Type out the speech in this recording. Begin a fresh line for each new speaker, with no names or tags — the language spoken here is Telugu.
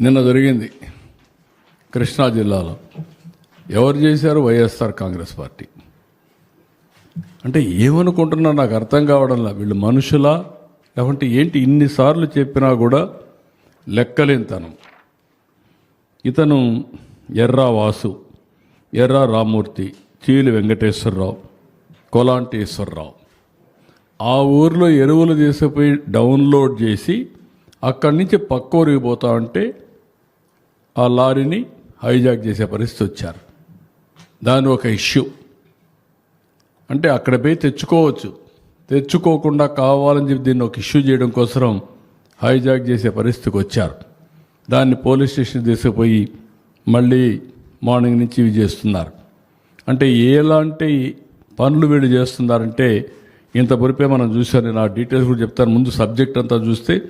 నిన్న జరిగింది కృష్ణా జిల్లాలో. ఎవరు చేశారు? YSR Congress party. అంటే ఏమనుకుంటున్నా నాకు అర్థం కావడంలా వీళ్ళు మనుషులా? లేకుంటే ఏంటి ఇన్నిసార్లు చెప్పినా కూడా లెక్కలేనితనం. ఇతను ఎర్రా వాసు ఎర్రా రామూర్తి చీలి వెంకటేశ్వరరావు కోలాంటేశ్వరరావు. ఆ ఊర్లో ఎరువులు తీసుకుపోయి డౌన్లోడ్ చేసి అక్కడి నుంచి పక్క ఊరికి పోతా ఉంటే ఆ లారీని హైజాక్ చేసే పరిస్థితి వచ్చారు. దాని ఒక ఇష్యూ. అంటే అక్కడ పోయి తెచ్చుకోవచ్చు. తెచ్చుకోకుండా కావాలని చెప్పి దీన్ని ఒక ఇష్యూ చేయడం కోసం హైజాక్ చేసే పరిస్థితికి వచ్చారు. దాన్ని పోలీస్ స్టేషన్ తీసుకుపోయి మళ్ళీ మార్నింగ్ నుంచి ఇవి చేస్తున్నారు. అంటే ఎలాంటి పనులు వీళ్ళు చేస్తున్నారంటే ఇంత పొరిపే మనం చూసాను నేను ఆ డీటెయిల్స్ కూడా చెప్తాను. ముందు సబ్జెక్ట్ అంతా చూస్తే